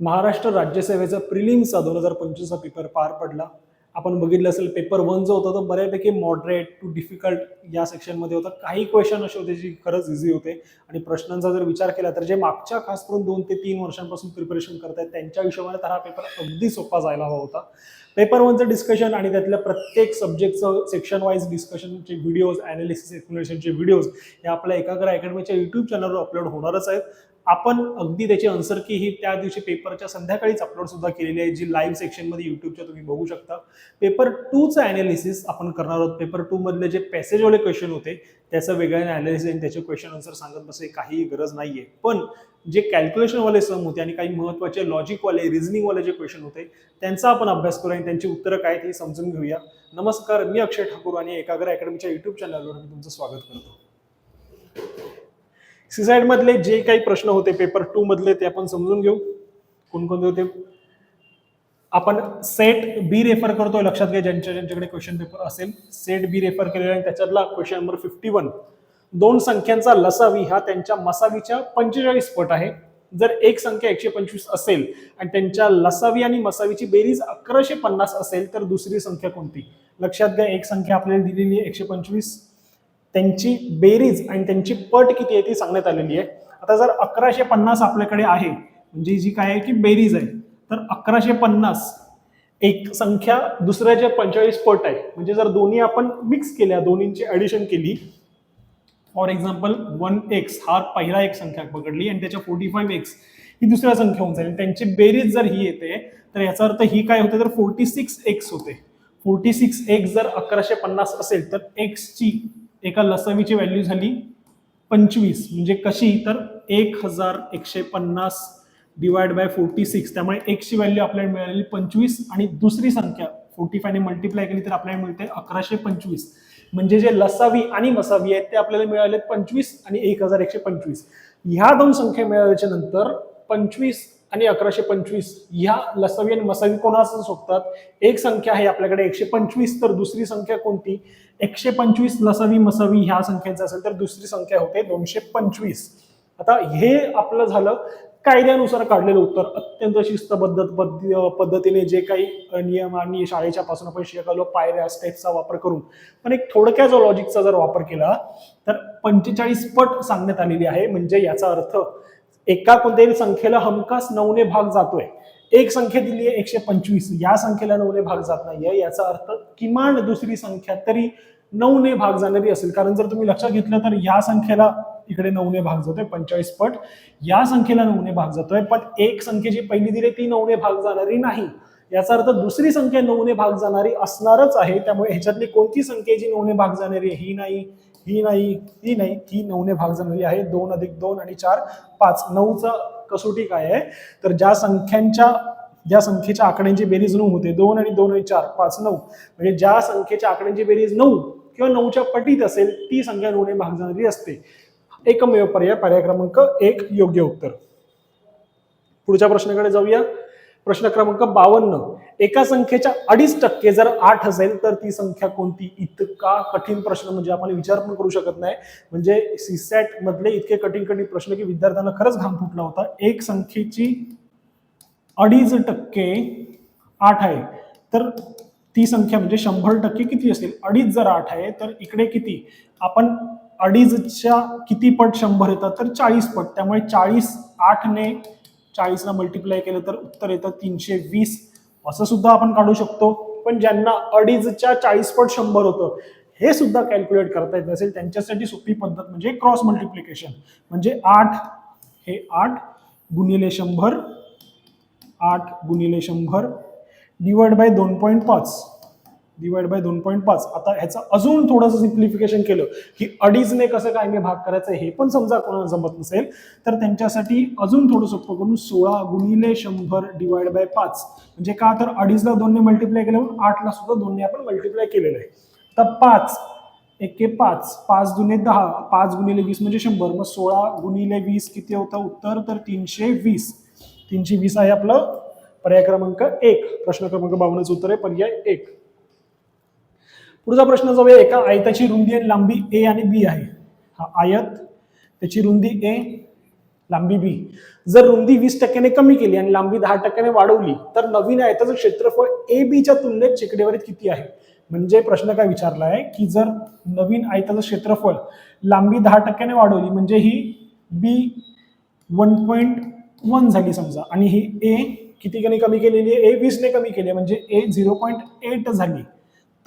महाराष्ट्र राज्यसेवेचा प्रिलिम्सचा दोन हजार पंचवीसचा पेपर पार पडला. आपण बघितलं असेल पेपर वन जो होता तो बऱ्यापैकी मॉडरेट टू डिफिकल्ट या सेक्शनमध्ये होता. काही क्वेश्चन असे होते जे खरंच इझी होते. आणि प्रश्नांचा जर विचार केला तर जे मागच्या खास करून दोन ते तीन वर्षांपासून प्रिपरेशन करत आहेत त्यांच्या हिशोबाने तर हा पेपर अगदी सोपा जायला हवा होता. पेपर वनचं डिस्कशन आणि त्यातल्या प्रत्येक सब्जेक्टचं सेक्शन वाईज डिस्कशनचे व्हिडिओज अनालिसिस एक्सप्लेनेशनचे व्हिडिओज हे आपल्या एकाग्र अकॅडमीच्या युट्यूब चॅनलवर अपलोड होणारच आहेत. आपण अगदी त्याची आन्सर की ही त्या दिवशी पेपरच्या संध्याकाळीच अपलोड सुद्धा केलेली आहे जी लाईव्ह सेक्शनमध्ये युट्यूबच्या तुम्ही बघू शकता. पेपर टूचं अॅनालिसिस आपण करणार आहोत. पेपर टू मधले जे पॅसेजवाले क्वेश्चन होते त्याचं वेगळ्याने अॅनालिसिस आणि त्याचे क्वेश्चन आन्सर सांगत बसे काही गरज नाहीये. पण जे कॅल्क्युलेशनवाले सम होते आणि काही महत्त्वाचे लॉजिकवाले रिझनिंगवाले जे क्वेश्चन होते त्यांचा आपण अभ्यास करू आणि त्यांची उत्तरं काय आहेत हे समजून घेऊया. नमस्कार मी अक्षय ठाकूर आणि एकाग्र अकॅडमीच्या युट्यूब चॅनलवर मी तुमचं स्वागत करतो. सीसाईड मधले जे काही प्रश्न होते पेपर टू मधले ते आपण समजून घेऊ. कोणकोणते होते? आपण सेट बी रेफर करतोय लक्षात घ्या ज्यांच्या ज्यांच्याकडे क्वेश्चन पेपर असेल. सेट बी रेफर केलेला आणि त्याच्यातला क्वेश्चन नंबर फिफ्टी वन दोन संख्यांचा लसावी हा त्यांच्या मसावीच्या पंचेचाळीस पट आहे. जर एक संख्या एकशे पंचवीस असेल आणि त्यांच्या लसावी आणि मसावीची बेरीज अकराशे पन्नास असेल तर दुसरी संख्या कोणती? लक्षात घ्या एक संख्या आपल्याला दिलेली आहे एकशे पंचवीस. त्यांची बेरीज आणि त्यांची पट किती आहे ती सांगण्यात आलेली आहे. आता जर अकराशे पन्नास आपल्याकडे आहे म्हणजे जी काय आहे की बेरीज आहे तर अकराशे पन्नास एक संख्या दुसऱ्याच्या पंचेचाळीस पट आहे म्हणजे जर दोन्ही आपण मिक्स केल्या दोन्हींची ॲडिशन केली फॉर एक्झाम्पल वन एक्स हा पहिला एक संख्या पकडली आणि त्याच्या फोर्टी फाईव्ह एक्स ही दुसऱ्या संख्या होऊन जाईल. त्यांची बेरीज जर ही येते तर याचा अर्थ ही काय होते तर फोर्टी सिक्स एक्स होते. फोर्टी सिक्स एक्स जर अकराशे पन्नास असेल तर एक्सची एका लसावीची व्हॅल्यू झाली पंचवीस म्हणजे कशी? तर एक हजार एकशे पन्नास डिवाइड बाय फोर्टी सिक्स त्यामुळे एकशी व्हॅल्यू आपल्याला मिळालेली पंचवीस आणि दुसरी संख्या फोर्टी फायने मल्टिप्लाय केली तर आपल्याला मिळते अकराशे पंचवीस. म्हणजे जे लसावी आणि मसावी आहेत ते आपल्याला मिळाले पंचवीस आणि एक हजार एकशे पंचवीस. ह्या दोन संख्या मिळाल्याच्या नंतर पंचवीस आणि अकराशे पंचवीस ह्या लसावी आणि मसावी कोणाचं सोबतात? एक संख्या आहे आपल्याकडे एकशे पंचवीस तर दुसरी संख्या कोणती? एकशे पंचवीस लसावी मसावी ह्या संख्येचं असेल तर दुसरी संख्या होते दोनशे पंचवीस. आता हे आपलं झालं कायद्यानुसार काढलेलं उत्तर. अत्यंत शिस्तबद्ध पद्ध- पद्धतीने जे काही नियम आणि शाळेच्या पासून आपण शिकलो पायऱ्या स्टेप्सचा वापर करून. पण एक थोडक्या जो लॉजिकचा जर वापर केला तर पंचेचाळीस पट सांगण्यात आलेली आहे म्हणजे याचा अर्थ एका कोणत्याही संख्येला हमखास नऊने भाग जातोय. एक संख्या दिली आहे एकशे पंचवीस. या संख्येला नऊने भाग जात नाहीये याचा अर्थ किमान दुसरी संख्या तरी नऊने भाग जाणारी असेल. कारण जर तुम्ही लक्षात घेतलं तर या संख्येला इकडे नऊने भाग जातोय. पंचेचाळीस पट. या संख्येला नऊने भाग जातोय. पण एक संख्येची पहिली दिली ती नऊने भाग जाणारी नाही. याचा अर्थ दुसरी संख्या नऊने भाग जाणारी असणारच आहे. त्यामुळे ह्याच्यातली कोणती संख्या जी नऊने भाग जाणारी आहे ही नाही. ही नाही ती नाही ही नऊने भाग जाणारी आहे. दोन अधिक दोन आणि चार पाच. नऊचा कसोटी काय आहे? तर ज्या संख्यांच्या ज्या संख्येच्या आकड्यांची बेरीज नऊ होते दोन आणि दोन आणि चार पाच नऊ. म्हणजे ज्या संख्येच्या आकड्यांची बेरीज नऊ किंवा नऊच्या पटीत असेल ती संख्या नऊने भाग जाणारी असते. एकमेव पर्याय पर्याय क्रमांक एक योग्य उत्तर. पुढच्या प्रश्नाकडे जाऊया. प्रश्न क्रमांक बावन्न. एका संख्येच्या अडीच टक्के जर आठ असेल तर ती संख्या कोणती? इतका कठीण प्रश्न म्हणजे आपण विचार पण करू शकत नाही. म्हणजे सीसॅट मधले इतके कठीण कठीण प्रश्न की विद्यार्थ्यांना खरंच घाम फुटला होता. एक संख्येची अडीच टक्के आठ आहे. तर ती संख्या म्हणजे शंभर टक्के किती असेल? अडीच जर आठ आहे तर इकडे किती? आपण अडीचच्या किती पट शंभर येतात तर चाळीस पट. त्यामुळे चाळीस आठने चाळीसला मल्टिप्लाय केलं तर उत्तर येतं तीनशे वीस असं सुद्धा आपण काढू शकतो. पण ज्यांना अडीचच्या चाळीस पट शंभर होतं हे सुद्धा कॅल्क्युलेट करता येत असेल त्यांच्यासाठी सोपी पद्धत म्हणजे क्रॉस मल्टिप्लिकेशन म्हणजे आठ हे आठ गुणिले शंभर आठ गुणिले शंभर डिवाइड बाय दोन पॉईंट पाच. डिवाइड बाय दोन पॉईंट पाच. आता ह्याचं अजून थोडंसं सिम्प्लिफिकेशन केलं की अडीचने कसं काय मी भाग करायचं हे पण समजा कोणाला जमत नसेल तर त्यांच्यासाठी अजून थोडं सोपं करून सोळा गुणिले शंभर डिवाइड बाय पाच. म्हणजे का तर अडीचला दोनने मल्टिप्लाय केलं म्हणून आठला सुद्धा दोनने आपण मल्टिप्लाय केलेलं आहे. तर पाच एके पाच पाच दुने दहा पाच गुणिले वीस म्हणजे शंभर. मग सोळा गुणिले वीस किती होतं उत्तर? तर तीनशे वीस. तीनशे वीस आहे आपलं पर्याय क्रमांक एक. प्रश्न क्रमांक बावन्नच उत्तर आहे पर्याय एक. पुढचा प्रश्न जाऊया एका आयताची रुंदी आणि लांबी ए आणि बी आहे. हा आयत त्याची रुंदी ए लांबी बी जर रुंदी वीस टक्क्याने कमी केली आणि लांबी दहा टक्क्याने वाढवली तर नवीन आयताचं क्षेत्रफळ ए बीच्या तुलनेत शेकडेवारीत किती आहे? म्हणजे प्रश्न काय विचारला आहे की जर नवीन आयताचं क्षेत्रफळ लांबी दहा टक्क्याने वाढवली म्हणजे ही बी वन पॉईंट वन झाली समजा आणि ही ए किती कमी केलेली आहे? ए वीसने कमी केली आहे म्हणजे ए झिरो पॉईंट एट झाली.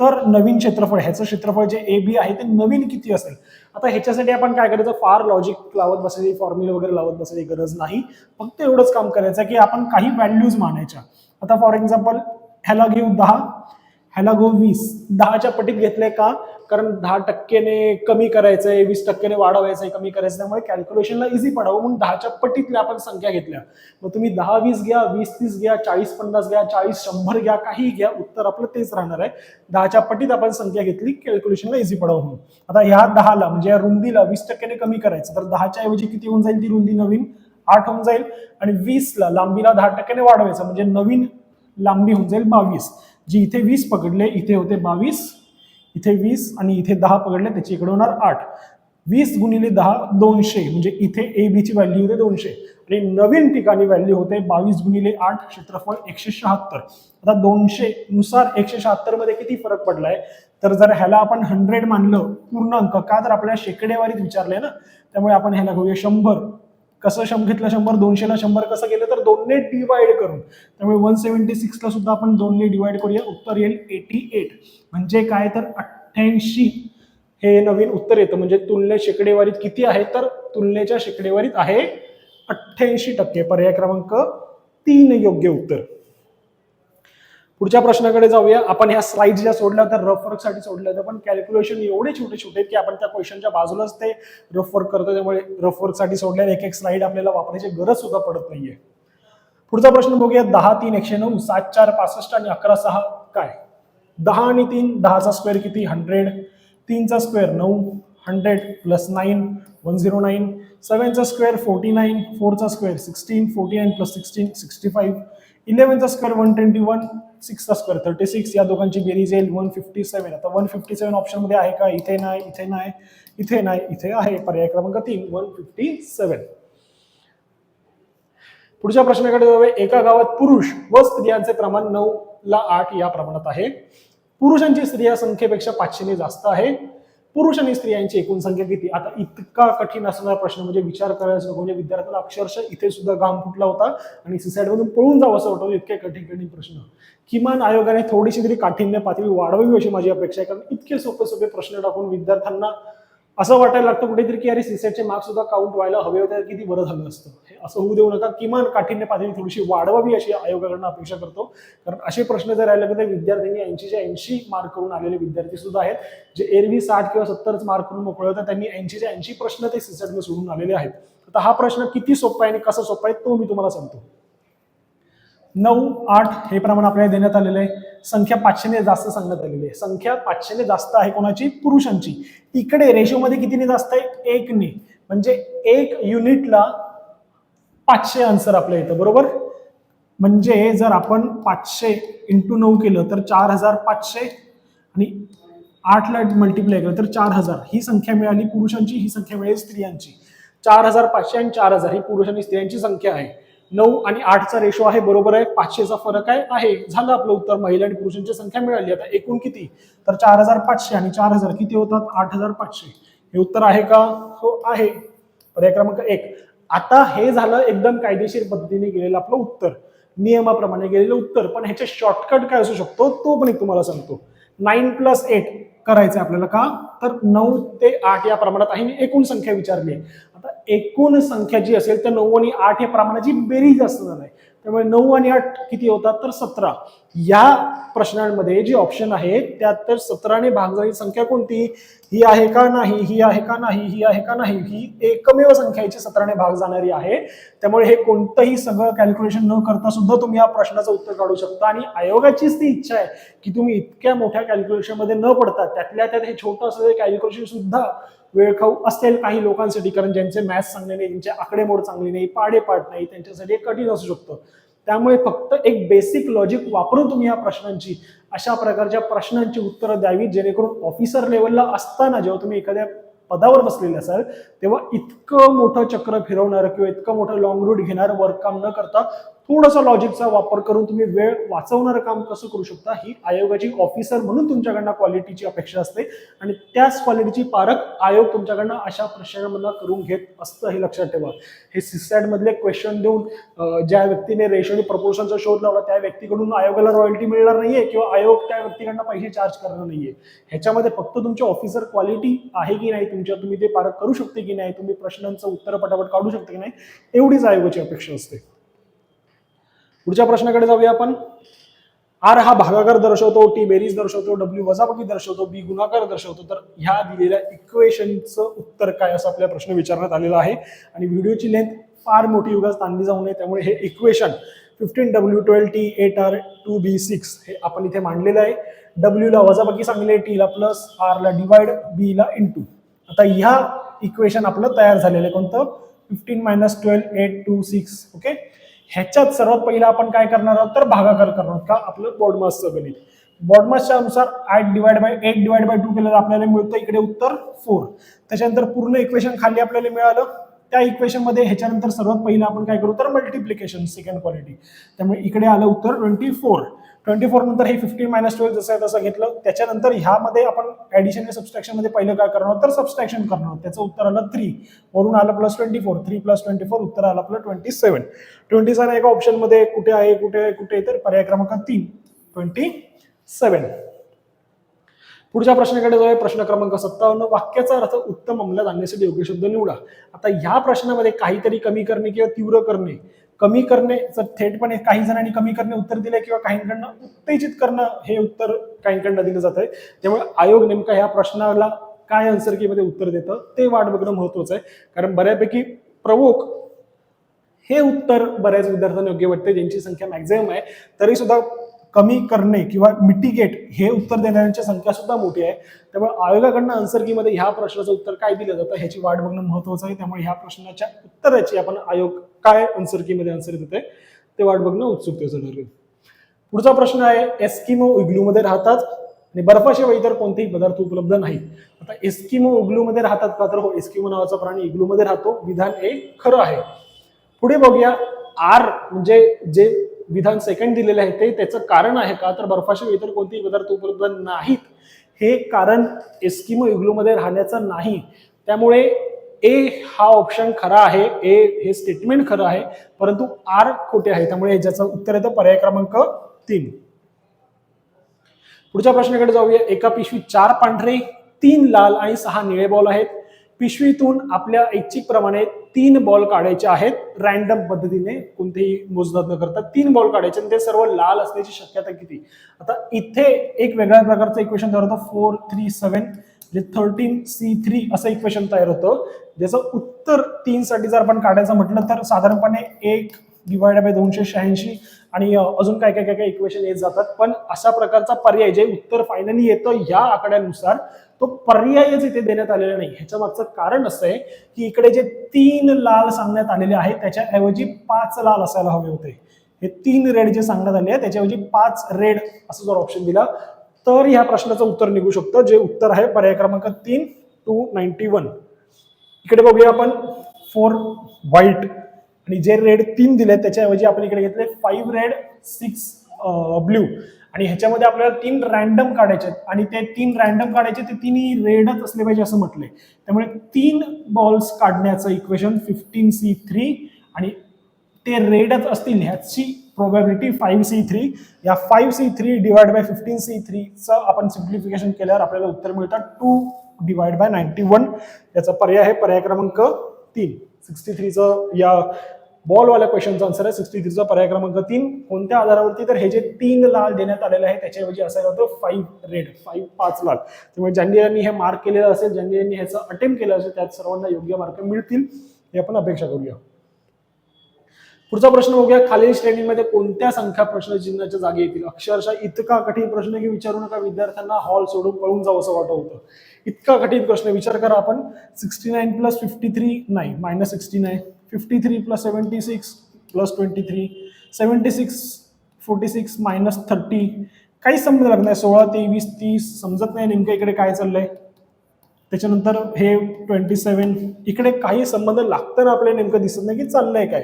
तर नवीन क्षेत्रफळ ह्याचं क्षेत्रफळ जे ए बी आहे ते नवीन किती असेल? आता ह्याच्यासाठी आपण काय करायचं? फार लॉजिक लावत बसायची फॉर्म्युले वगैरे लावत बसायची गरज नाही. फक्त एवढंच काम करायचं की आपण काही व्हॅल्यूज मानायच्या. आता फॉर एक्झाम्पल ह्याला घेऊ दहा ह्याला घेऊ वीस. दहाच्या पटीत घेतलंय का? कारण दहा टक्क्याने कमी करायचंय वीस टक्क्याने वाढवायचंय कमी करायचं त्यामुळे कॅल्क्युलेशनला इझी पडावं म्हणून दहाच्या पटीतल्या आपण संख्या घेतल्या. मग तुम्ही दहा वीस घ्या वीस तीस घ्या चाळीस पन्नास घ्या चाळीस शंभर घ्या काही घ्या उत्तर आपलं तेच राहणार आहे. दहाच्या पटीत आपण संख्या घेतली कॅल्क्युलेशनला इझी पडावं म्हणून. आता ह्या दहाला म्हणजे या रुंदीला वीस टक्क्याने कमी करायचं तर दहाच्या ऐवजी किती होऊन जाईल ती रुंदी नवीन? आठ होऊन जाईल. आणि वीसला लांबीला दहा टक्क्याने वाढवायचं म्हणजे नवीन लांबी होऊन जाईल बावीस. जी इथे वीस पकडले इथे होते बावीस. इथे वीस आणि इथे दहा पकडले त्याची इकडे होणार आठ. वीस गुणिले दहा दोनशे. म्हणजे इथे ए बीची व्हॅल्यू होते दोनशे. आणि नवीन ठिकाणी व्हॅल्यू होते बावीस गुणिले आठ क्षेत्रफळ एकशे शहात्तर. आता दोनशे नुसार एकशे शहात्तरमध्ये किती फरक पडलाय? तर जर ह्याला आपण हंड्रेड मानलं पूर्ण अंक का तर आपल्याला शेकडेवारीत विचारलंय ना? त्यामुळे आपण ह्याला घेऊया शंभर. कसं शंभर घेतलं शंभर दोनशेला शंभर कसं केलं तर दोनने डिवाइड करून. त्यामुळे वन सेव्हन्टी सिक्सला सुद्धा आपण दोनने डिवाइड करूया. उत्तर येईल एटी एट म्हणजे काय तर अठ्ठ्याऐंशी हे नवीन उत्तर येतं. म्हणजे तुलने शेकडेवारीत किती आहे? तर तुलनेच्या शेकडेवारीत आहे अठ्ठ्याऐंशी टक्के. पर्याय क्रमांक तीन योग्य उत्तर. पुढच्या प्रश्नाकडे जाऊया. आपण ह्या स्लाइड ज्या सोडल्या तर रफ वर्कसाठी सोडल्या होत्या पण कॅल्क्युलेशन एवढे छोटे छोटे आहेत की आपण त्या क्वेश्चनच्या बाजूलाच ते रफ वर्क करतो त्यामुळे रफ वर्कसाठी सोडल्या एक एक स्लाइड आपल्याला वापरायची गरज सुद्धा पडत नाहीये. पुढचा प्रश्न बघूया. दहा तीन एकशे नऊ सात चार पासष्ट आणि अकरा सहा काय? दहा आणि तीन दहाचा स्क्वेअर किती? हंड्रेड तीनचा स्क्वेअर नऊ hundred plus nine one zero nine सेवनचा square forty nine फोरचा square sixteen forty nine plus sixteen sixty five इलेव्हनचा square one twenty one सिक्सचा स्क्वेअर थर्टी सिक्स या दोघांची बेरीज येईल वन फिफ्टी सेवन. आता वन फिफ्टी सेवन ऑप्शनमध्ये आहे का? इथे नाही इथे नाही इथे नाही इथे आहे. पर्याय क्रमांक तीन वन फिफ्टी सेवन. पुढच्या प्रश्नाकडे जाऊया. एका गावात पुरुष व स्त्रियांचे प्रमाण नऊ ला आठ या प्रमाणात आहे. पुरुषांची स्त्रिया संख्येपेक्षा पाचशेने जास्त आहे. पुरुष आणि स्त्रियांची एकूण संख्या किती? आता इतका कठीण असणारा प्रश्न म्हणजे विचार करायचा म्हणजे विद्यार्थ्याला अक्षरशः इथे सुद्धा घाम फुटला होता आणि सुसाईडमधून पळून जावं असं वाटतं इतके कठीण कठीण प्रश्न. किमान आयोगाने थोडीशी तरी काठिण्य पातळी वाढवावी अशी माझी अपेक्षा आहे. कारण इतके सोपे सोपे प्रश्न टाकून विद्यार्थ्यांना असं वाटायला लागतं कुठेतरी की अरे सीसेटचे मार्क्स सुद्धा काउंट व्हायला हवे होते तर किती बरं झालं असतं. हे असं होऊ देऊ नका किमान काठिण्य पातळी थोडीशी वाढवावी अशी आयोगाकडनं अपेक्षा करतो. कारण असे प्रश्न जर राहिले तर विद्यार्थ्यांनी ऐंशीच्या ऐंशी मार्क करून आलेले विद्यार्थी सुद्धा आहेत जे एरवी साठ किंवा सत्तरच मार्क करून मोकळे होते त्यांनी ऐंशीच्या ऐंशी प्रश्न ते सीसेटमध्ये सोडून आलेले आहेत. आता हा प्रश्न किती सोपा आहे आणि कसा सोपा आहे तो मी तुम्हाला सांगतो. नऊ आठ हे प्रमाण आपल्याला देण्यात आलेलं आहे. संख्या पाचशेने जास्त सांगण्यात आलेली आहे. संख्या पाचशेने जास्त आहे कोणाची? पुरुषांची. इकडे रेशोमध्ये कितीने जास्त आहे? एकने. म्हणजे एक युनिटला पाचशे आन्सर आपल्या येतं बरोबर? म्हणजे जर आपण पाचशे इंटू नऊ केलं तर चार हजार पाचशे. आणि आठला मल्टिप्लाय केलं तर चार हजार. ही संख्या मिळाली पुरुषांची ही संख्या मिळेल स्त्रियांची. चार हजार पाचशे आणि चार हजार ही पुरुष आणि स्त्रियांची संख्या आहे. नऊ आणि आठचा रेशो आहे बरोबर आहे. पाचशेचा फरक आहे आहे. झालं आपलं उत्तर. महिला आणि पुरुषांची संख्या मिळाली. आता एकूण किती? तर चार हजार पाचशे आणि चार हजार किती होतात? आठ हजार पाचशे. हे उत्तर आहे का? हो आहे. पर्याय क्रमांक एक. आता हे झालं एकदम कायदेशीर पद्धतीने गेलेलं आपलं उत्तर. नियमाप्रमाणे गेलेलं उत्तर. पण ह्याचे शॉर्टकट काय असू शकतो? तो पण एक तुम्हाला सांगतो. नाईन प्लस एट करायचं आहे आपल्याला का? तर नऊ ते आठ या प्रमाणात आहे. मी एकूण संख्या विचारली आहे. आता एकूण संख्या जी असेल तर नऊ आणि आठ या प्रमाणाची बेरीज असणार आहे त्यामुळे नऊ आणि आठ किती होतात तर सतरा. या प्रश्नांमध्ये जे ऑप्शन आहे त्यात तर सतराने भाग झालेली संख्या कोणती? ही आहे का नाही? ही आहे का नाही? ही आहे का नाही? ही एकमेव संख्याची सतराने भाग जाणारी आहे. त्यामुळे हे कोणतंही सगळं कॅल्क्युलेशन न करता सुद्धा तुम्ही या प्रश्नाचं उत्तर काढू शकता. आणि आयोगाचीच ती इच्छा आहे की तुम्ही इतक्या मोठ्या कॅल्क्युलेशनमध्ये न पडता त्यातल्या त्यात हे छोटं असलेलं कॅल्क्युलेशन सुद्धा वेळखाऊ असेल काही लोकांसाठी कारण ज्यांचे मॅथ्स चांगले नाही ज्यांचे आकडेमोड चांगले नाही पाडेपाठ नाही त्यांच्यासाठी कठीण असू शकतं. त्यामुळे फक्त एक बेसिक लॉजिक वापरून तुम्ही या प्रश्नांची अशा प्रकारच्या प्रश्नांची उत्तरं द्यावी जेणेकरून ऑफिसर लेवलला असताना जेव्हा तुम्ही एखाद्या पदावर बसलेले असाल तेव्हा इतकं मोठं चक्र फिरवणार किंवा इतकं मोठं लॉंग रूट घेणार वर्क काम न करता थोडासा लॉजिकचा वापर करून तुम्ही वेळ वाचवणारं काम कसं करू शकता ही आयोगाची ऑफिसर म्हणून तुमच्याकडनं क्वालिटीची अपेक्षा असते. आणि त्याच क्वालिटीची पारख आयोग तुमच्याकडनं अशा प्रश्नांमधनं करून घेत असतं हे लक्षात ठेवा. हे सिसॅडमधले क्वेश्चन देऊन ज्या व्यक्तीने रेशोनी प्रपोर्शनचा शोध लावला त्या व्यक्तीकडून आयोगाला रॉयल्टी मिळणार नाहीये किंवा आयोग त्या व्यक्तीकडनं पैसे चार्ज करणार नाहीये. ह्याच्यामध्ये फक्त तुमची ऑफिसर क्वालिटी आहे की नाही तुमच्या तुम्ही ते पारख करू शकते की नाही तुम्ही प्रश्नांचं उत्तर पटापट काढू शकते की नाही एवढीच आयोगाची अपेक्षा असते. पुढच्या प्रश्नाकडे जाऊया आपण. आर हा भागाकार दर्शवतो टी बेरीज दर्शवतो डब्ल्यू वजाबाकी दर्शवतो बी गुणाकार दर्शवतो. तर ह्या दिलेल्या इक्वेशनचं उत्तर काय असं आपल्या प्रश्न विचारण्यात आलेला आहे. आणि व्हिडिओची लेंथ फार मोठी युगात ताणली जाऊ नये त्यामुळे हे equation fifteen W twelve T eight R two B six हे आपण इथे मांडलेलं आहे. डब्ल्यूला वजाबाकी सांगले टीला प्लस आरला डिवाइड बीला इंटू आता ह्या इक्वेशन आपलं तयार झालेलं आहे कोणतं? Fifteen minus twelve eight two six okay ह्याच्यात सर्वात पहिला आपण काय करणार आहोत? तर भागाकार करणार आहोत. का? आपलं बॉडमासचं गणित. बॉडमासच्या अनुसार आठ divide by eight divide by two केलं आपल्याला मिळतं इकडे उत्तर फोर त्याच्यानंतर पूर्ण इक्वेशन खाली आपल्याला मिळालं. त्या इक्वेशनमध्ये ह्याच्यानंतर सर्वात पहिलं आपण काय करू? तर मल्टिप्लिकेशन सेकंड क्वालिटी त्यामुळे इकडे आलं उत्तर ट्वेंटी फोर ट्वेंटी फोर नंतर हे फिफ्टीन मायनस ट्वेल्व जसं आहे तसं घेतलं. त्याच्यानंतर ह्यामध्ये आपण ऍडिशन सबस्ट्रॅक्शनमध्ये पहिलं काय करणार तर सबस्ट्रॅक्शन करणार त्याचं उत्तर आलं थ्री वरून आलं plus twenty four three plus twenty four उत्तर आलं आपलं ट्वेंटी सेवन ट्वेंटी सेवन एका ऑप्शनमध्ये कुठे आहे कुठे आहे कुठे आहे? तर पर्याय क्रमांक तीन. ट्वेंटी सेवन पुढच्या प्रश्नाकडे जो आहे प्रश्न क्रमांक सत्तावन्न. वाक्याचा अर्थ उत्तम अंमलात आणण्यासाठी योग्य शब्द निवडा. आता ह्या प्रश्नामध्ये काहीतरी कमी करणे किंवा तीव्र करणे. कमी करणे थेटपणे काही जणांनी कमी करणे उत्तर दिले किंवा काहींकडनं उत्तेजित करणं हे उत्तर काहींकडनं दिलं जात आहे त्यामुळे आयोग नेमका ह्या प्रश्नाला काय आन्सरमध्ये उत्तर देतं ते वाट बघणं महत्वाचं आहे. कारण बऱ्यापैकी प्रवोक हे उत्तर बऱ्याच विद्यार्थ्यांना योग्य वाटते ज्यांची संख्या मॅक्झिमम आहे. तरी सुद्धा कमी करणे किंवा मिटिगेट हे उत्तर देणाऱ्यांची संख्या सुद्धा मोठी आहे. त्यामुळे आयोगाकडनं आन्सरमध्ये ह्या प्रश्नाचं उत्तर काय दिलं जातं ह्याची वाट बघणं महत्वाचं आहे. त्यामुळे ह्या प्रश्नाच्या उत्तराची आपण आयोग काय आन्सरमध्ये आन्सर देते आहे ते वाट बघणं उत्सुकतेचं ठरेल पुढचा प्रश्न आहे एस्किमो इग्लूमध्ये राहतात आणि बर्फाशिवाय इतर कोणतेही पदार्थ उपलब्ध नाहीत आता एस्किमो इग्लूमध्ये राहतात का? तर हो एस्किमो नावाचा प्राणी इग्लूमध्ये राहतो. विधान हे खरं आहे. पुढे बघूया आर म्हणजे जे विधान सेकंड दिलेले आहे ते त्याचं कारण आहे का? तर बर्फाशिवाय इतर कोणतेही पदार्थ उपलब्ध नाहीत. हे कारण एस्किमो इग्लूमध्ये राहण्याचं नाही. त्यामुळे ए हा ऑप्शन खरा आहे ए हे स्टेटमेंट खरं आहे परंतु आर खोटे आहे. त्यामुळे ज्याचं उत्तर येतं पर्याय क्रमांक तीन. पुढच्या प्रश्नाकडे जाऊया. एका पिशवीत चार पांढरे तीन लाल आणि सहा निळे बॉल आहेत. पिशवीतून आपल्या ऐच्छिक प्रमाणे तीन बॉल काढायचे आहेत. रॅन्डम पद्धतीने कोणतेही मोजदात न करता तीन बॉल काढायचे आणि ते सर्व लाल असण्याची शक्यता किती? आता इथे एक वेगळ्या प्रकारचं इक्वेशन तयार होतं. फोर थ्री सेवन म्हणजे थर्टीन सी थ्री असं इक्वेशन तयार होतं. ज्याचं उत्तर तीन साठी जर आपण काढायचं म्हटलं तर साधारणपणे एक डिवाइड बाय दोनशे शहाऐंशी आणि अजून काय काय काय काय इक्वेशन येत जातात. पण अशा प्रकारचा पर्याय जे उत्तर फायनली येतं या आकड्यानुसार तो पर्यायच इथे देण्यात आलेला नाही. ह्याच्या मागचं कारण असं आहे की इकडे जे तीन लाल सांगण्यात आलेले आहेत त्याच्याऐवजी पाच लाल असायला हवे होते. हे तीन रेड जे सांगण्यात आले आहे त्याच्याऐवजी पाच रेड असं जर ऑप्शन दिला तर ह्या प्रश्नाचं उत्तर निघू शकतं. जे उत्तर आहे पर्याय क्रमांक तीन टू नाईन्टी वन इकडे बघूया आपण फोर व्हाईट आणि जे रेड तीन दिले त्याच्याऐवजी आपण इकडे घेतले फाईव्ह रेड सिक्स ब्ल्यू आणि ह्याच्यामध्ये आपल्याला तीन रॅन्डम काढायचे आहेत. आणि ते तीन रॅन्डम काढायचे ते तिन्ही रेडच असले पाहिजे असं म्हटलंय. त्यामुळे तीन बॉल्स काढण्याचं इक्वेशन फिफ्टीन सी थ्री आणि ते रेडच असतील ह्याची प्रोबॅबिलिटी फाईव्ह सी थ्री या five C three divide by fifteen C थ्रीचं आपण सिम्प्लिफिकेशन केल्यावर आपल्याला उत्तर मिळतं two divide by ninety one याचा पर्याय आहे पर्याय क्रमांक तीन. सिक्स्टी थ्रीचं या बॉलवाल्या क्वेश्चनचा आन्सर आहे. सिक्स्टी थ्रीचा पर्याय क्रमांक तीन. कोणत्या आधारावरती? तर हे जे तीन लाल देण्यात आलेले आहे त्याच्याऐवजी असायला होतं फाईव्ह रेड फाईव्ह पाच लाल. त्यामुळे ज्यांनी यांनी हे मार्क केलेलं असेल ज्यांनी यांनी ह्याचं अटेम्प्ट केलं असेल त्यात सर्वांना योग्य मार्क मिळतील. हे आपण अपेक्षा करूया. पुढचा प्रश्न बघूया. खालील श्रेणीमध्ये कोणत्या संख्या प्रश्नचिन्हाच्या जागी येतील? अक्षरशः इतका कठीण प्रश्न की विचारू नका. विद्यार्थ्यांना हॉल सोडून पळून जावं असं वाटत होतं. इतका कठीण प्रश्न. विचार करा आपण. Sixty nine plus fifty three नाही minus sixty nine fifty three plus seventy six plus twenty three seventy six forty six minus thirty काहीच समजलं लागत नाही. सोळा तेवीस तीस समजत नाही नेमकं इकडे काय चाललंय. त्याच्यानंतर हे ट्वेंटी सेवन इकडे काही संबंध लागताना आपल्याला नेमकं दिसत नाही की चाललंय काय.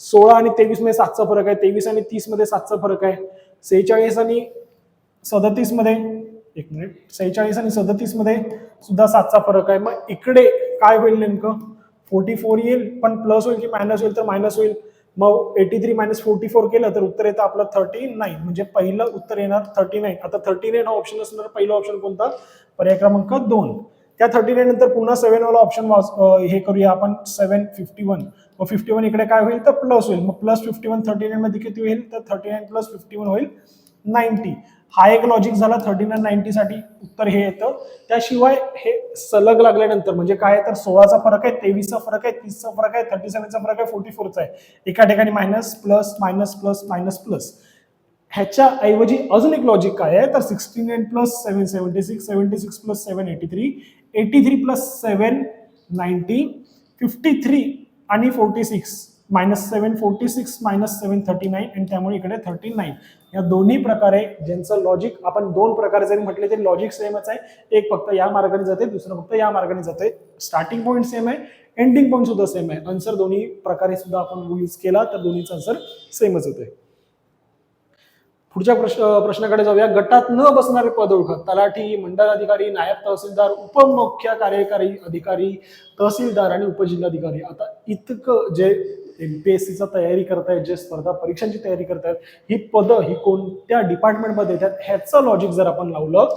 सोळा आणि तेवीसमध्ये सातचा फरक आहे. तेवीस आणि तीसमध्ये सातचा फरक आहे. सेहेचाळीस आणि सदतीसमध्ये एक मिनिट सेहेचाळीस आणि सदतीसमध्ये सुद्धा सातचा फरक आहे. मग इकडे काय होईल नेमकं? फोर्टी फोर येईल पण प्लस होईल की मायनस होईल तर मायनस होईल. मग eighty three minus forty four केलं तर उत्तर येतं आपलं थर्टी नाईन म्हणजे पहिलं उत्तर येणार थर्टी नाईन आता थर्टी नाईन हा ऑप्शन असणार पहिला ऑप्शन कोणता? पर्याय क्रमांक दोन. त्या थर्टी नाईन नंतर पुन्हा सेव्हन वाला ऑप्शन हे करूया आपण सेव्हन फिफ्टी वन मग फिफ्टी वन इकडे काय होईल तर प्लस होईल. मग plus fifty one thirty nine मध्ये किती होईल? तर thirty nine plus fifty one होईल नाईन्टी हा एक लॉजिक झाला थर्टी नाईन नाईन्टी साठी उत्तर हे येतं. त्याशिवाय हे सलग लागल्यानंतर म्हणजे काय तर सोळाचा फरक आहे तेवीसचा फरक आहे तीसचा फरक आहे थर्टी सेव्हनचा फरक आहे फोर्टी फोरचा आहे. एका ठिकाणी minus plus minus plus minus plus ह्याच्या ऐवजी अजून एक लॉजिक काय आहे तर sixty nine plus seven seventy six seventy six plus seven eighty three eighty three plus seven ninety fifty three आणि forty six minus seven forty six minus seven thirty nine आणि त्यामुळे इकडे थर्टी नाईन या दोन्ही प्रकारे ज्यांचं logic आपण दोन प्रकारे जरी म्हटले तरी लॉजिक सेमच आहे. एक फक्त या मार्गाने जाते दुसरं फक्त या मार्गाने जाते. स्टार्टिंग पॉईंट सेम आहे एंडिंग पॉईंट सुद्धा सेम आहे. आन्सर दोन्ही प्रकारे सुद्धा आपण यूज केला तर दोन्हीचा आन्सर सेमच होते पुढच्या प्रश्न प्रश्नाकडे जाऊया. गटात न बसणारे पद ओळखा. तलाठी मंडळ अधिकारी नायब तहसीलदार उपमुख्य कार्यकारी अधिकारी तहसीलदार आणि उपजिल्हाधिकारी. आता इतकं जे एम पी एस सीचा तयारी करतायत जे स्पर्धा परीक्षांची तयारी करतायत ही पदं ही कोणत्या डिपार्टमेंटमध्ये येतात ह्याचं लॉजिक जर आपण लावलं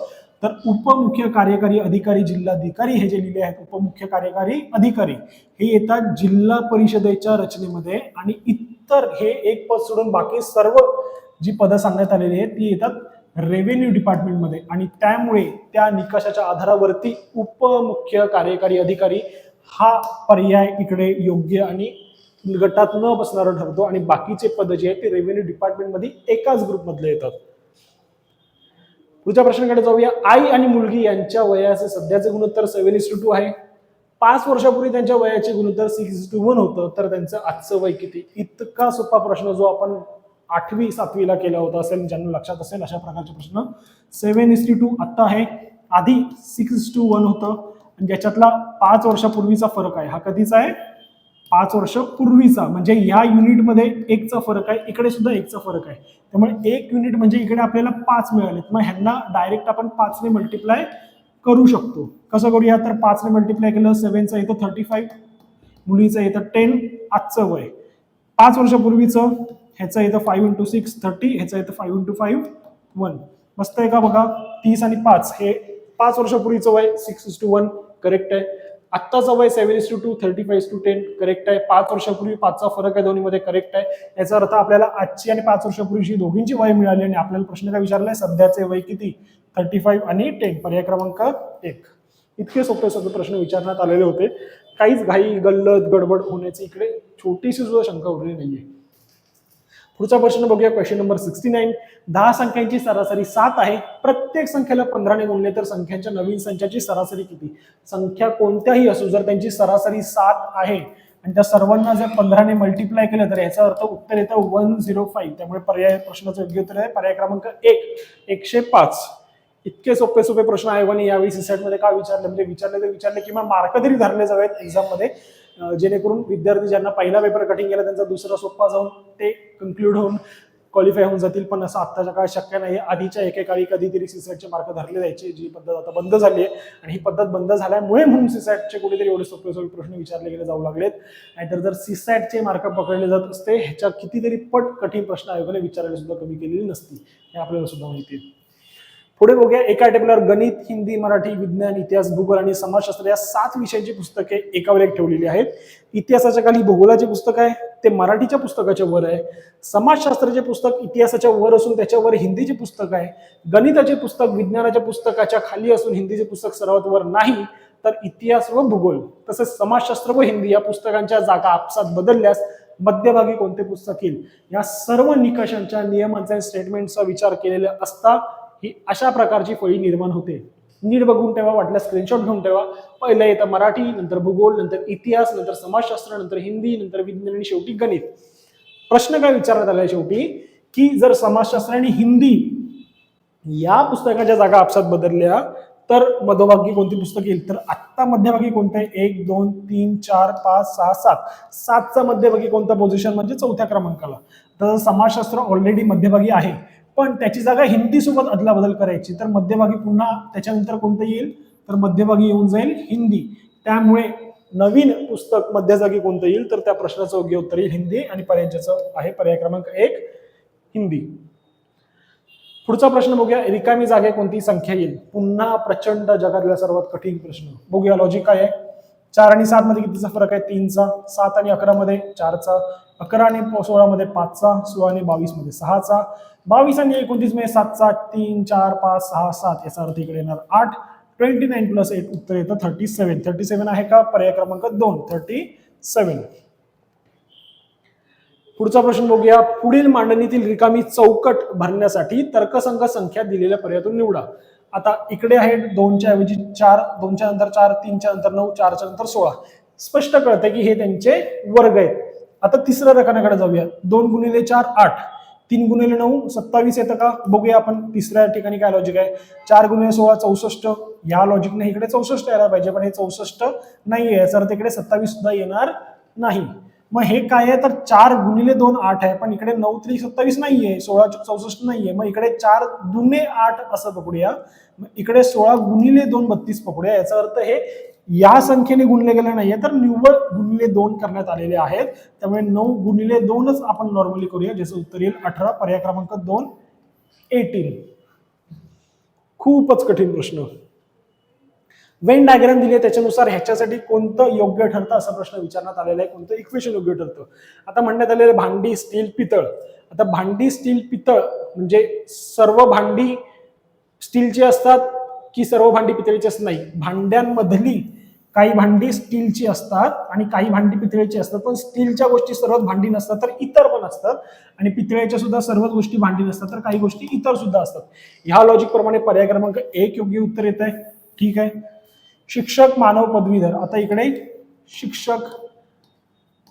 तर उपमुख्य कार्यकारी अधिकारी जिल्हाधिकारी हे जे लिहिले आहेत उपमुख्य कार्यकारी अधिकारी हे येतात जिल्हा परिषदेच्या रचनेमध्ये आणि इतर हे एक पद सोडून बाकी सर्व जी पदं सांगण्यात आलेली आहेत ती येतात रेव्हेन्यू डिपार्टमेंटमध्ये आणि त्यामुळे त्या निकषाच्या आधारावरती उपमुख्य कार्यकारी अधिकारी हा पर्याय इकडे योग्य आणि गटात न बसणारा ठरतो आणि बाकीचे पद जे आहेत ते रेव्हेन्यू डिपार्टमेंटमध्ये एकाच ग्रुपमधले येतात. पुढच्या प्रश्नाकडे जाऊया. आई आणि मुलगी यांच्या वयाचे सध्याचे गुणोत्तर सेव्हन इस टू टू आहे. पाच वर्षापूर्वी त्यांच्या वयाचे गुणोत्तर सिक्स टू वन होतं तर त्यांचं आजचं वय किती? इतका सोपा प्रश्न जो आपण आठवी सातवीला केला होता असेल ज्यांना लक्षात असेल अशा प्रकारचे प्रश्न. सेव्हन इस टू आत्ता आहे. आधी सिक्स टू वन होतं. आणि ज्याच्यातला पाच वर्षापूर्वीचा फरक आहे हा कधीचा आहे? पाच वर्ष पूर्वीचा म्हणजे या युनिटमध्ये एकचा फरक आहे इकडे सुद्धा एकचा फरक आहे. त्यामुळे एक युनिट म्हणजे इकडे आपल्याला पाच मिळालेत. मग ह्यांना डायरेक्ट आपण पाचने मल्टिप्लाय करू शकतो. कसं करूया? तर पाचने मल्टिप्लाय केलं सेव्हनचं येतं थर्टी फाईव्ह मुलीचं येतं टेन आजचं वय. पाच वर्षापूर्वीचं ह्याचं येतं फाईव्ह इंटू सिक्स थर्टी ह्याचं येतं फाईव्ह इंटू फाईव्ह वन मस्त आहे का बघा? तीस आणि पाच हे पाच वर्षापूर्वीचं वय सिक्स टू वन करेक्ट आहे. आत्ताचं वय seven is to two thirty five to ten correct आहे. पाच वर्षापूर्वी पाचचा फरक आहे दोन्हीमध्ये करेक्ट आहे. याचा अर्थ आपल्याला आजची आणि पाच वर्षापूर्वीची दोघींची वय मिळाली आणि आपल्याला प्रश्न काय विचारलाय सध्याचे वय किती? थर्टी फाईव्ह आणि टेन पर्याय क्रमांक एक. इतके सोपे सोपे प्रश्न विचारण्यात आलेले होते. काहीच घाई गल्लत गडबड होण्याची इकडे छोटीशी सुद्धा शंका उरली नाहीये. पुढचा प्रश्न बघूया. क्वेश्चन नंबर सिक्स्टी नाईन दहा संख्यांची सरासरी सात आहे. प्रत्येक संख्येला पंधराने गुणले तर संख्यांच्या नवीन संख्याची सरासरी किती? संख्या कोणत्याही असो जर त्यांची सरासरी सात आहे आणि त्या सर्वांना जर पंधराने मल्टिप्लाय केलं तर याचा अर्थ उत्तर येतं वन झिरो फाईव्ह त्यामुळे पर्याय प्रश्नाचं योग्य उत्तर आहे. पर्याय क्रमांक एक. एकशे पाच. इतके सोपे सोपे प्रश्न आयोगाने यावेळी सीसेटमध्ये का विचारले? म्हणजे विचारले तर विचारले किंवा मार्क तरी धरले जावेत एक्झाममध्ये जेणेकरून विद्यार्थी ज्यांना पहिला पेपर कटिंग केला त्यांचा दुसरा सोपा जाऊन ते कन्क्लूड होऊन क्वालिफाय होऊन जातील. पण असं आत्ताच्या काळात शक्य नाही. आधीच्या एकेकाळी कधीतरी सीसॅटचे मार्क धरले जायचे. जी पद्धत आता बंद झाली आहे. आणि ही पद्धत बंद झाल्यामुळे म्हणून सीसॅटचे कुठेतरी एवढे सोपे सोपे प्रश्न विचारले गेले जाऊ लागलेत. नाहीतर जर सीसॅटचे मार्क पकडले जात असते ह्याच्या कितीतरी पट कठीण प्रश्न आयोगाने विचारायला सुद्धा कमी केलेली नसती. हे आपल्याला सुद्धा माहिती आहे. पुढे बघूया. एका टेबलवर गणित हिंदी मराठी विज्ञान इतिहास भूगोल आणि समाजशास्त्र या सात विषयांची पुस्तके एकावर एक ठेवलेली आहेत. इतिहासाच्या खाली भूगोलाचे पुस्तक आहे ते मराठीच्या पुस्तकाच्या वर आहे. समाजशास्त्राचे पुस्तक इतिहासाच्या वर असून त्याच्यावर हिंदीचे पुस्तक आहे. गणिताचे पुस्तक विज्ञानाच्या पुस्तकाच्या खाली असून हिंदीचे पुस्तक सर्वात वर नाही तर इतिहास व भूगोल तसेच समाजशास्त्र व हिंदी या पुस्तकांच्या जागा आपसात बदलल्यास मध्यभागी कोणते पुस्तक येईल? या सर्व निकषांच्या नियमांचा स्टेटमेंटचा विचार केलेला असता ही अशा प्रकारची फळी निर्माण होते. नीट बघून ठेवा वाटल्यास स्क्रीनशॉट घेऊन ठेवा. पहिलं येतं मराठी नंतर भूगोल नंतर इतिहास नंतर समाजशास्त्र नंतर हिंदी नंतर विज्ञान आणि शेवटी गणित. प्रश्न काय विचारण्यात आलाय शेवटी? की जर समाजशास्त्र आणि हिंदी या पुस्तकाच्या जागा आपसात बदलल्या तर मध्यभागी कोणती पुस्तक येईल? तर आत्ता मध्यभागी कोणतं आहे? एक दोन तीन चार पाच सहा सात. सातचा मध्यभागी कोणता पोझिशन म्हणजे चौथ्या क्रमांकाला. तर समाजशास्त्र ऑलरेडी मध्यभागी आहे. पण त्याची जागा हिंदी सोबत अदलाबदल करायची. तर मध्यभागी पुन्हा त्याच्यानंतर कोणतं येईल? तर मध्यभागी येऊन जाईल हिंदी. त्यामुळे नवीन पुस्तक मध्यजागी कोणतं येईल? तर त्या प्रश्नाचं योग्य उत्तर येईल हिंदी आणि पर्यायाचं आहे पर्याय क्रमांक एक हिंदी. पुढचा प्रश्न बघूया. रिकामी जागे कोणती संख्या येईल? पुन्हा प्रचंड जगातला सर्वात कठीण प्रश्न. बघूया लॉजिक काय आहे? चार आणि सात मध्ये कितीचा फरक आहे? तीनचा. सात आणि अकरा मध्ये चारचा. अकरा आणि सोळा मध्ये पाचचा. सोळा आणि बावीसमध्ये सहाचा. बावीस आणि एकोणतीसमध्ये सातचा. तीन चार पाच सहा सात याचा अर्थ इकडे येणार आठ. ट्वेंटी नाईन प्लस एट उत्तर येतं थर्टी सेव्हन थर्टी सेव्हन आहे का? पर्याय क्रमांक दोन. थर्टी सेव्हन पुढचा प्रश्न बघूया. पुढील मांडणीतील रिकामी चौकट भरण्यासाठी तर्कसंघ संख्या दिलेल्या पर्यायातून निवडा. आता इकडे आहे दोनच्या ऐवजी चार दोनच्या नंतर चार तीनच्या नंतर नऊ चारच्या नंतर सोळा. स्पष्ट कळतंय की हे त्यांचे वर्ग आहेत. आता तिसऱ्या रकान्याकडे जाऊया. दोन गुणिले चार आठ. तीन गुणिले नऊ सत्तावीस येतं का? बघूया आपण तिसऱ्या ठिकाणी काय लॉजिक आहे. चार गुणिले सोळा चौसष्ट. या लॉजिकने इकडे चौसष्ट यायला पाहिजे पण हे चौसष्ट नाहीये. याचा अर्थ इकडे सत्तावीस सुद्धा येणार नाही. मग हे काय आहे? तर चार गुणिले दोन आठ आहे. पण इकडे नऊ त्रिक सत्तावीस नाहीये सोळा चौसष्ट नाहीये. मग इकडे चार दुने आठ असं पकडूया. मग इकडे सोळा गुणिले दोन बत्तीस पकडूया. याचा अर्थ हे या संख्येने गुणले गेले नाहीये तर निव्वळ गुणिले दोन करण्यात आलेले आहेत. त्यामुळे नऊ गुणिले दोनच आपण नॉर्मली करूया. ज्याचं उत्तर येईल अठरा पर्याय क्रमांक दोन एटीन. खूपच कठीण प्रश्न. वेन डायग्राम दिली आहे त्याच्यानुसार ह्याच्यासाठी कोणतं योग्य ठरतं असा प्रश्न विचारण्यात आलेला आहे कोणतं इक्वेशन योग्य ठरतं. आता म्हणण्यात आलेलं भांडी स्टील पितळ. आता भांडी स्टील पितळ म्हणजे सर्व भांडी स्टीलची असतात की सर्व भांडी पितळीची असत? नाही. भांड्यांमधली काही भांडी स्टीलची असतात आणि काही भांडी पितळेची असतात. पण स्टीलच्या गोष्टी सर्वच भांडी नसतात तर इतर पण असतात. आणि पितळेच्या सुद्धा सर्वच गोष्टी भांडी नसतात तर काही गोष्टी इतर सुद्धा असतात. ह्या लॉजिक प्रमाणे पर्याय क्रमांक एक योग्य उत्तर येत आहे ठीक आहे? शिक्षक मानव पदवीधर. आता इकडे शिक्षक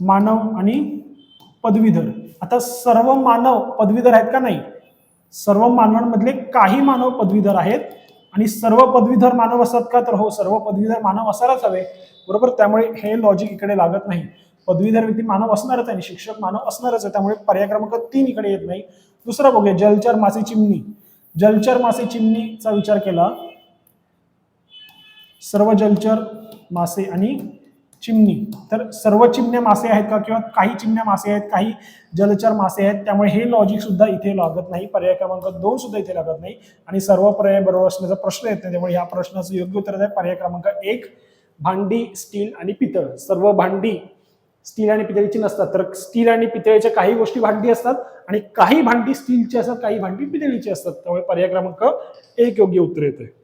मानव आणि पदवीधर. आता सर्व मानव पदवीधर आहेत का नाही? सर्व मानवांमधले काही मानव पदवीधर आहेत आणि सर्व पदवीधर मानव असतात का? तर हो सर्व पदवीधर मानव असायलाच हवे. बरोबर? त्यामुळे हे लॉजिक इकडे लागत नाही. पदवीधर व्यक्ती मानव असणारच आहे शिक्षक मानव असणारच आहे. त्यामुळे पर्याय क्रमांक तीन इकडे येत नाही. दुसरा बघूया. जलचर मासे चिमणी. जलचर मासे चिमणीचा विचार केला. सर्व जलचर मासे आणि चिमणी. तर सर्व चिमण्या मासे आहेत का किंवा काही चिमण्या मासे आहेत काही जलचर मासे आहेत त्यामुळे हे लॉजिक सुद्धा इथे लागत नाही. पर्याय क्रमांक दोन सुद्धा इथे लागत नाही. आणि सर्व पर्याय बरोबर असण्याचा प्रश्न येत नाही. त्यामुळे या प्रश्नाचं योग्य उत्तर आहे पर्याय क्रमांक एक भांडी स्टील आणि पितळ. सर्व भांडी स्टील आणि पितळीची नसतात. तर स्टील आणि पितळीच्या काही गोष्टी भांडी असतात आणि काही भांडी स्टीलची असतात काही भांडी पितळीची असतात. त्यामुळे पर्याय क्रमांक एक योग्य उत्तर येते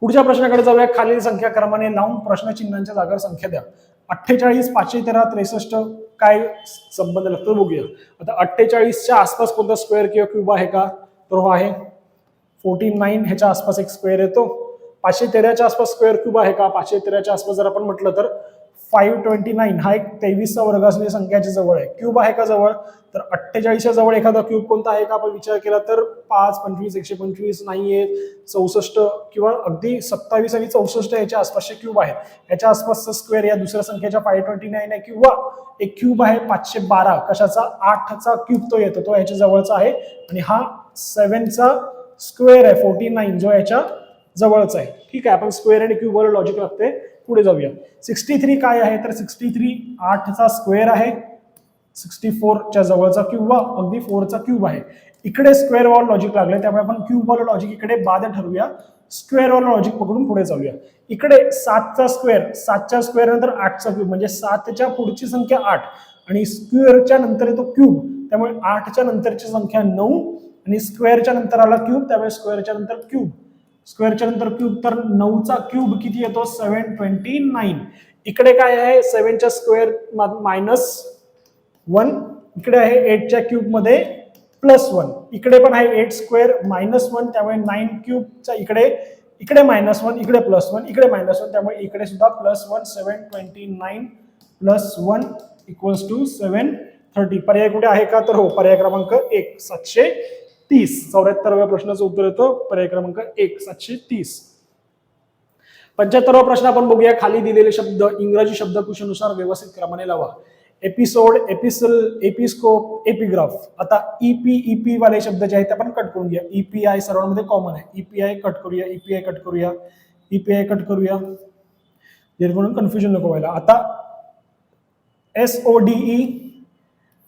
पुढच्या प्रश्नाकडे जाऊया. खालील संख्या क्रमाने लावून प्रश्नचिन्हांच्या जागेवर संख्या द्या. अठ्ठेचाळीस पाचशे तेरा त्रेसष्ट काय संबंध लागतो बघूया. आता अठ्ठेचाळीसच्या आसपास कोणता स्क्वेअर किंवा क्यूब आहे का? तर हो आहे. फोर्टी नाईन ह्याच्या आसपास एक स्क्वेअर येतो. पाचशे तेराच्या आसपास स्क्वेअर क्यूब आहे का? पाचशे तेराच्या आसपास जर आपण म्हटलं तर फाईव्ह ट्वेंटी नाईन हा एक तेवीसचा वर्ग असलेल्या संख्याच्या जवळ आहे. क्यूब आहे का जवळ? तर अठ्ठेचाळीसच्या जवळ एखादा क्यूब कोणता आहे का? आपण विचार केला तर पाच पंचवीस एकशे पंचवीस नाही आहे चौसष्ट किंवा अगदी सत्तावीस आणि चौसष्ट याच्या आसपासचे क्यूब आहेत. याच्या आसपासचा स्क्वेअर या दुसऱ्या संख्येच्या फाईव्ह ट्वेंटी नाईन आहे किंवा एक क्यूब आहे पाचशे बारा कशाचा? आठचा क्यूब तो येतो तो याच्या जवळचा आहे आणि हा सेव्हनचा स्क्वेअर आहे फोर्टी नाईन जो याच्या जवळचा आहे. ठीक आहे आपण स्क्वेअर आणि क्यूबवर लॉजिक लागते पुढे जाऊया. सिक्स्टी थ्री काय आहे? तर सिक्स्टी थ्री आठचा स्क्वेअर आहे. सिक्स्टी फोरच्या जवळचा किंवा अगदी फोरचा क्यूब आहे. इकडे स्क्वेअर वॉल लॉजिक लागले त्यामुळे आपण क्यूब वॉल लॉजिक इकडे बाद ठरवूया. स्क्वेअर वॉल लॉजिक पकडून पुढे जाऊया. इकडे सातचा स्क्वेअर सातच्या स्क्वेअर नंतर आठचा क्यूब म्हणजे सातच्या पुढची संख्या आठ. आणि स्क्वेअरच्या नंतर येतो क्यूब त्यामुळे आठच्या नंतरची संख्या नऊ. आणि स्क्वेअरच्या नंतर आला क्यूब त्यामुळे स्क्वेअरच्या नंतर क्यूब स्क्वेअरच्या नंतर क्यूब तर नऊचा क्यूब किती येतो? Seven twenty nine. इकडे काय आहे? सेव्हनच्या स्क्वेअर मायनस वन. इकडे आहे एटच्या क्यूबमध्ये प्लस वन. इकडे पण आहे एट स्क्वेअर मायनस वन त्यामुळे नाईन क्यूबचा इकडे इकडे मायनस वन इकडे प्लस वन इकडे मायनस वन त्यामुळे इकडे सुद्धा plus one seven twenty nine plus one equals two seven thirty. पर्याय कुठे आहे का? तर हो पर्याय क्रमांक एक सातशे. तीस. चौऱ्याहत्तरव्या प्रश्नाचं उत्तर येतं. पर्याय क्रमांक एक सातशे तीस. पंच्याहत्तरवा प्रश्न आपण बघूया. खाली दिलेले शब्द इंग्रजी शब्दकोशानुसार व्यवस्थित क्रमाने लावा. एपिसोड एपिसल एपिस्कोप एपिग्राफ आता E ईपी ईपी वाले शब्द जे आहेत ते आपण कट करून घ्या. ईपीआय सर्वांमध्ये कॉमन आहे. ईपीआय कट करूया ईपीआय कट करूया ईपीआय कट करूया. जेणेकरून कन्फ्युजन नको व्हायला. आता S O D E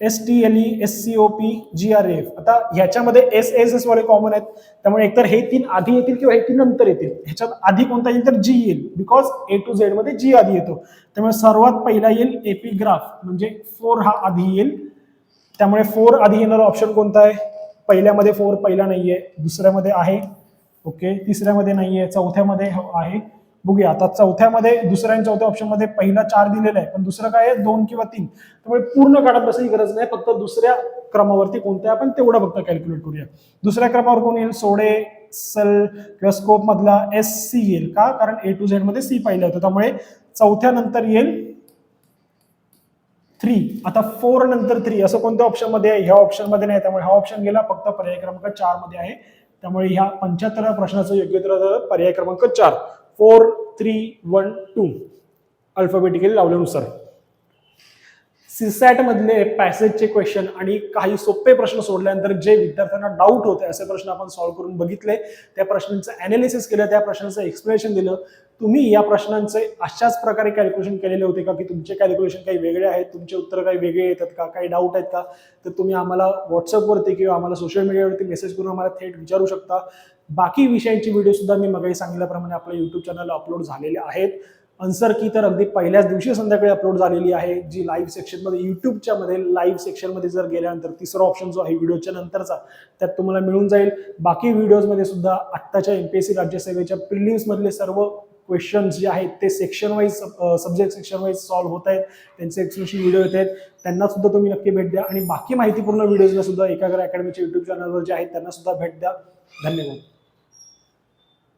S T L E S C O P G R F आता ह्याच्यामध्ये एस एस एस वाले कॉमन आहेत. त्यामुळे एकतर हे तीन आधी येतील किंवा हे तीन नंतर येतील. ह्याच्यात आधी कोणता येईल तर जी येईल. बिकॉज ए टू झेडमध्ये जी आधी येतो. त्यामुळे सर्वात पहिला येईल एपिग्राफ. म्हणजे फोर हा आधी येईल. त्यामुळे फोर आधी येणारा ऑप्शन कोणता आहे? पहिल्यामध्ये फोर पहिला नाहीये. दुसऱ्यामध्ये आहे. ओके तिसऱ्यामध्ये नाहीये. चौथ्यामध्ये आहे. बघूया. आता चौथ्यामध्ये दुसऱ्या आणि चौथ्या ऑप्शनमध्ये पहिला चार दिलेला आहे पण दुसरं काय आहे? दोन किंवा तीन. त्यामुळे पूर्ण काढत बसायची गरज नाही फक्त दुसऱ्या क्रमावरती कोणत्या आपण तेवढं फक्त कॅल्क्युलेट करूया. दुसऱ्या क्रमावर कोण येईल? सोडे सल किंवा स्कोप मधला एस सी येईल का? कारण ए टू झेडमध्ये सी पाहिलं होतं. त्यामुळे चौथ्या नंतर येईल थ्री आता फोर नंतर थ्री असं कोणत्या ऑप्शनमध्ये आहे? ह्या ऑप्शनमध्ये नाही. त्यामुळे हा ऑप्शन गेला फक्त पर्याय क्रमांक चारमध्ये आहे. त्यामुळे ह्या पंच्याहत्तराव्या प्रश्नाचं योग्य उत्तर पर्याय क्रमांक चार. Four three one two. Alphabetically लावल्यानुसार. CSAT मधले पॅसेजचे क्वेश्चन आणि काही सोपे प्रश्न सोडल्यानंतर जे विद्यार्थ्यांना डाऊट होते असे प्रश्न आपण सॉल्व्ह करून बघितले. त्या प्रश्नांचं अनालिसिस केलं त्या प्रश्नांचं एक्सप्लेनेशन दिलं. तुम्ही या प्रश्नांचे अशाच प्रकारे कॅल्क्युलेशन केलेले होते का? की तुमचे कॅल्क्युलेशन काही वेगळे आहेत? तुमचे उत्तर काही वेगळे येतात का? काही डाऊट आहेत का? तर तुम्ही आम्हाला व्हॉट्सअपवरती किंवा आम्हाला सोशल मीडियावरती मेसेज करून आम्हाला थेट विचारू शकता. बाकी विषयांची व्हिडिओसुद्धा मी मगाही सांगितल्याप्रमाणे आपल्या यूट्यूब चॅनलला अपलोड झालेले आहेत. अन्सर की तर अगदी पहिल्याच दिवशी संध्याकाळी अपलोड झालेली आहे. जी लाईव्ह सेक्शनमध्ये यूट्यूबच्या मध्ये लाईव्ह सेक्शनमध्ये जर गेल्यानंतर तिसरा ऑप्शन जो आहे व्हिडिओच्या नंतरचा त्यात तुम्हाला मिळून जाईल. बाकी व्हिडिओजमध्ये सुद्धा आत्ताच्या एमपीएससी राज्यसेवेच्या प्रिलिम्समधले सर्व क्वेश्चन्स जे आहेत ते section wise subject section wise solve होत आहेत. त्यांचे एक्सप्लेनेशन व्हिडिओ येत आहेत. त्यांना सुद्धा तुम्ही नक्की भेट द्या. आणि बाकी माहितीपूर्ण व्हिडिओजला सुद्धा एकाग्र अकॅडमीच्या युट्यूब चॅनलवर जे आहेत त्यांना सुद्धा भेट द्या. धन्यवाद.